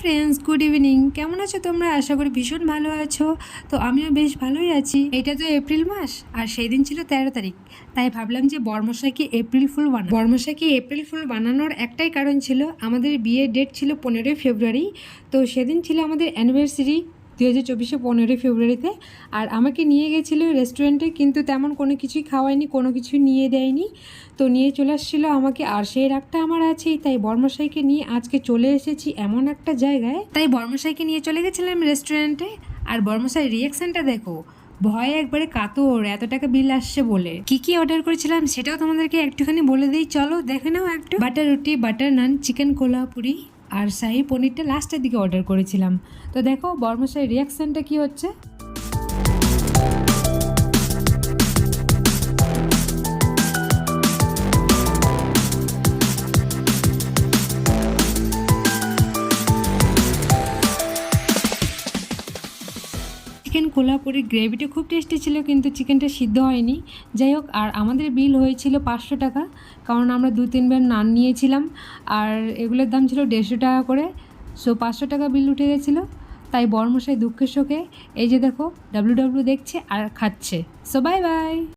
Friends good evening কেমন আছো তোমরা? আশা করি ভীষণ ভালো আছো। তো আমিও বেশ ভালোই আছি। এটা তো এপ্রিল মাস, আর সেই দিন ছিল তেরো তারিখ। তাই ভাবলাম যে বর্মশাইকে এপ্রিল ফুল বানা বর্মশাইকে এপ্রিল ফুল বানানোর একটাই কারণ ছিল, আমাদের বিয়ের ডেট ছিল পনেরোই ফেব্রুয়ারি। তো সেদিন ছিল আমাদের অ্যানিভার্সারি দু হাজার চব্বিশে পনেরোই ফেব্রুয়ারিতে। আর আমাকে নিয়ে গেছিল রেস্টুরেন্টে কিন্তু তেমন কোনো কিছুই খাওয়ায়নি, কোনো কিছু নিয়ে দেয়নি। তো নিয়ে চলে আসছিল আমাকে আর সেই রাগটা আমার আছেই, তাই বর্মশাইকে নিয়ে আজকে চলে এসেছি এমন একটা জায়গায়। তাই বর্মশাইকে নিয়ে চলে গেছিলাম রেস্টুরেন্টে আর বর্মশাই রিয়াকশনটা দেখো, ভয়ে একবারে কাতর, এত টাকা বিল আসছে বলে। কি কি অর্ডার করেছিলাম সেটাও তোমাদেরকে একটুখানি বলে দিই, চলো দেখে নাও একটু। বাটার রুটি বাটার নান চিকেন কোলাপুরি। আর শাহি পনিরটা লাস্টের দিকে অর্ডার করেছিলাম। তো দেখো বর্মশাই রিয়াকশানটা কি হচ্ছে? চিকেন কোলাপুরি গ্রেভিটা খুব টেস্টি ছিল, কিন্তু চিকেনটা সিদ্ধ হয়নি। যাই হোক, আর আমাদের বিল হয়েছিল পাঁচশো টাকা, কারণ আমরা দু তিনবার নান নিয়েছিলাম, আর এগুলোর দাম ছিল দেড়শো টাকা করে। সো পাঁচশো টাকা বিল উঠে গেছিল, তাই বর্মশাই দুঃখের শোকে এই যে দেখো ডাব্লু ডাব্লু দেখছে আর খাচ্ছে। So bye bye